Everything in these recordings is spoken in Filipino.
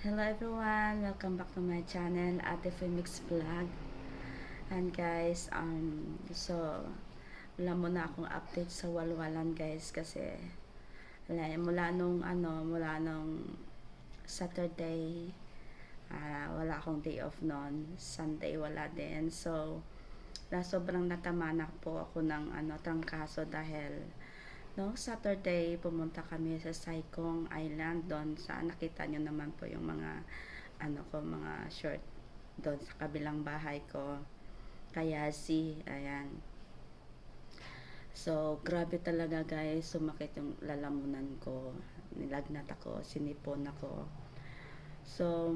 Hello everyone! Welcome back to my channel, Ate Femix Vlog. And guys, um, so, wala muna akong update sa walwalan guys kasi wala, mula nung ano, mula nung Saturday, ah, wala akong day off noon. Sunday wala din. So, na sobrang natamanak po ako ng ano, trangkaso dahil No, Saturday pumunta kami sa Saikong Island doon sa nakita nyo naman po yung mga ano ko mga short doon sa kabilang bahay ko. Kaya si ayan. So, grabe talaga guys, sumakit yung lalamunan ko. Nilagnat ako, sinipon ako. So,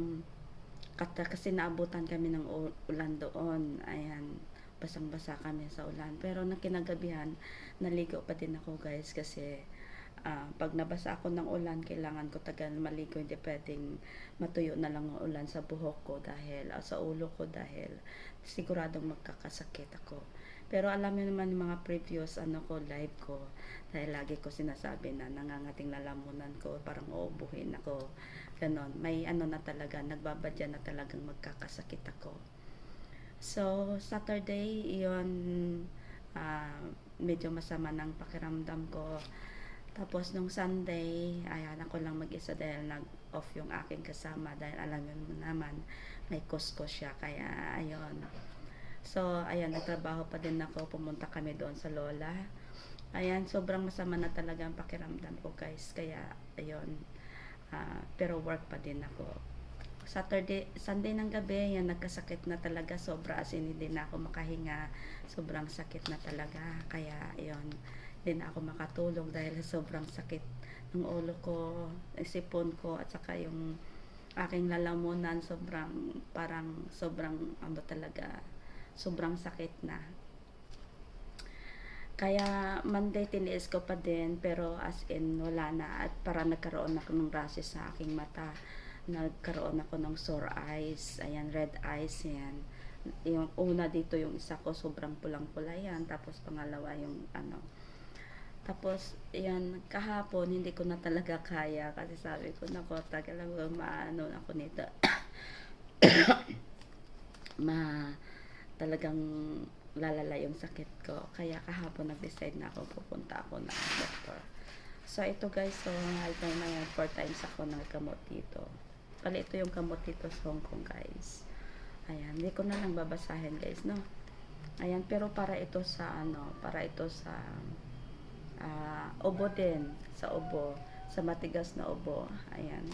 kasi naabutan kami ng ulan doon. Ayan, basang-basa kami sa ulan. Pero nang kinagabihan, naligo pa din ako guys kasi ah, pag nabasa ako ng ulan, kailangan ko tagal maligo. Hindi pwedeng matuyo na lang ang ulan sa buhok ko dahil, ah, sa ulo ko dahil siguradong magkakasakit ako. Pero alam niyo naman yung mga previous ano ko, live ko, dahil lagi ko sinasabi na nangangating lalamunan ko, parang uubuhin ako. Ganon. May ano na talaga, nagbabadya na talagang magkakasakit ako. So, Saturday, yon ah, medyo masama ng pakiramdam ko. Tapos, nung Sunday, ayan, ako lang mag-isa dahil nag-off yung aking kasama dahil alam mo naman, may kusko siya. Kaya, ayun. So, ayan, nagtrabaho pa din ako. Pumunta kami doon sa Lola. Ayan, sobrang masama na talaga ang pakiramdam ko, guys. Kaya, ayun. Ah, pero work pa din ako. Saturday, Sunday ng gabi, yan, nagkasakit na talaga. Sobra as in, hindi na ako makahinga. Sobrang sakit na talaga. Kaya, yon hindi na ako makatulog dahil sobrang sakit ng ulo ko, sipon ko, at saka yung aking lalamunan, sobrang, parang, sobrang, ano talaga, sobrang sakit na. Kaya Monday tiniis ko pa din pero as in wala na at para nagkaroon ako ng rashes sa aking mata nagkaroon ako ng sore eyes, ayan, red eyes, yan. Yung una dito, yung isa ko, sobrang pulang-pula yan. Tapos pangalawa, yung ano. Tapos, yan, kahapon, hindi ko na talaga kaya. Kasi sabi ko, nako, tagal lang maano ako nito. ma, talagang lalala yung sakit ko. Kaya kahapon nag-decide na ako, pupunta ako ng doktor. So, ito guys, so, ito na yan, four times ako nagkamot dito. Pala ito yung kamot dito sa Hong Kong, guys. Ayan, hindi ko na lang babasahin, guys, no? Ayan, pero para ito sa, ano, para ito sa, ah, ubo din. Sa ubo. Sa matigas na ubo. Ayan.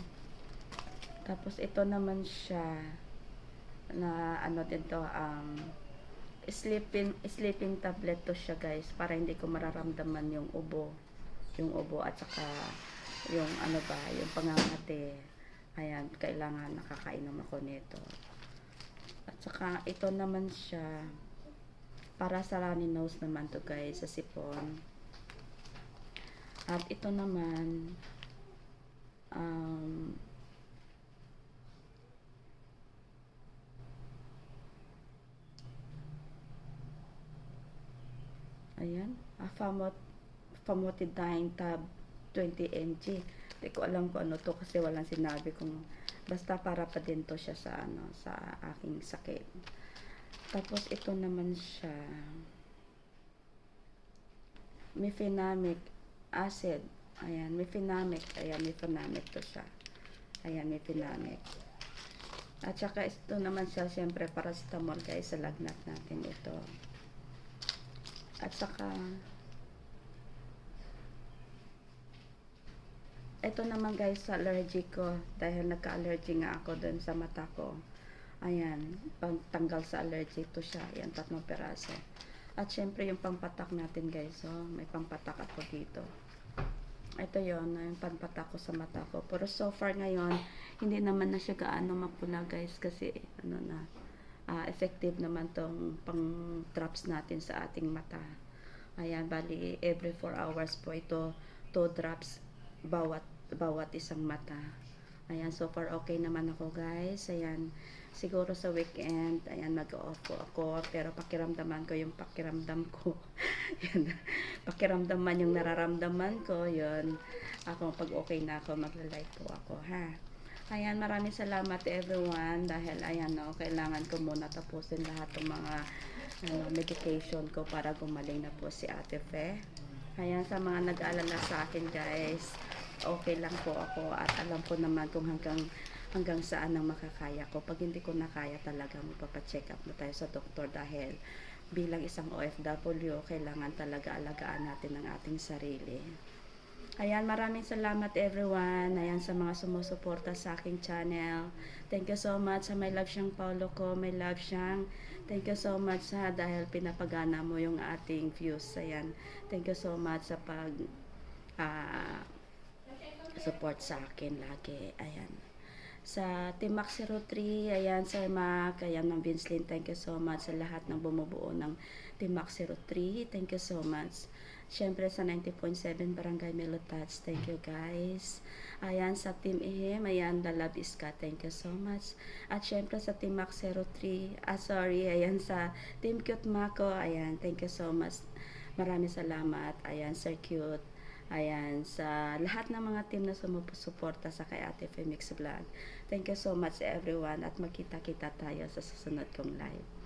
Tapos, ito naman siya, na, ano din to, um, sleeping, sleeping tablet to siya, guys, para hindi ko mararamdaman yung ubo. Yung ubo, at saka, yung, ano ba, yung pangangati. Ayan, kailangan nakakainom ako nito. At saka, ito naman siya, para sa runny nose naman to guys, sa sipon. At ito naman, um, ayan, ah, famot, famotidine tab 20 mg. Hindi ko alam kung ano to kasi walang sinabi kung basta para pa din to siya sa ano sa aking sakit. Tapos ito naman siya mefenamic acid. Ayan, mefenamic. Ayan, mefenamic to siya. Ayan, mefenamic. At saka ito naman siya, siyempre, paracetamol guys, sa lagnat natin ito. At saka, ito naman guys sa allergy ko. Dahil nagka-allergy nga ako dun sa mata ko. Ayan pangtanggal sa allergy to siya. Ayan tatlong peraso at syempre yung pangpatak natin guys so may pangpatak ako dito. Ito yon yung pangpatak ko sa mata ko. Pero so far ngayon hindi naman na siya gaano mapula guys kasi ano na ah, effective naman tong pang drops natin sa ating mata. Ayan bali every 4 hours po ito 2 drops bawat bawat isang mata. Ayan, so far okay naman ako guys. Ayan, siguro sa weekend, ayan, mag-off po ako. Pero pakiramdaman ko yung pakiramdam ko. yan, pakiramdaman yung nararamdaman ko, yun. Ako, pag okay na ako, magla-live po ako, ha. Ayan, maraming salamat everyone dahil ayan no, kailangan ko muna tapusin lahat ng mga ano, medication ko para gumaling na po si Ate Fe. Ayan, sa mga nag-aalala sa akin guys, okay lang po ako at alam ko naman kung hanggang hanggang saan ang makakaya ko. Pag hindi ko na kaya talaga, magpapacheck up na tayo sa doktor dahil bilang isang OFW, kailangan talaga alagaan natin ang ating sarili. Ayan, maraming salamat everyone. Ayan, sa mga sumusuporta sa aking channel. Thank you so much sa may love siyang Paulo ko. May love siyang. Thank you so much ha, dahil pinapagana mo yung ating views. Ayan, thank you so much sa pag ah, support sa akin lagi. Ayan. Sa Team Max 03, ayan, Sir Mac, ayan, ng Vince Lin, thank you so much sa lahat ng bumubuo ng Team Max 03. Thank you so much. Siyempre sa 90.7 Barangay Melotats, thank you guys. Ayan, sa Team EHM, ayan, The Love is God, thank you so much. At siyempre sa Team Max 03, ah sorry, ayan, sa Team Cute Mako, ayan, thank you so much. Maraming salamat. Ayan, Sir Cute. Ayan, sa lahat ng mga team na sumusuporta sa kay Ate Femix Vlog. Thank you so much everyone at magkita-kita tayo sa susunod kong live.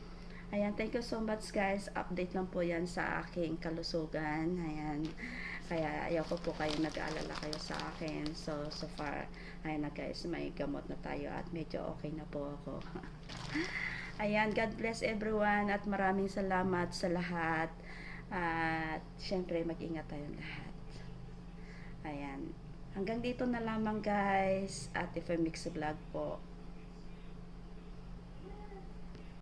Ayan, thank you so much guys. Update lang po yan sa aking kalusugan. Ayan. Kaya ayaw ko po kayo nag-aalala kayo sa akin. So, so far, ayan na guys, may gamot na tayo at medyo okay na po ako. Ayan, God bless everyone at maraming salamat sa lahat. At syempre, mag-ingat tayong lahat. Ayan. Hanggang dito na lamang guys. At if I mix vlog po.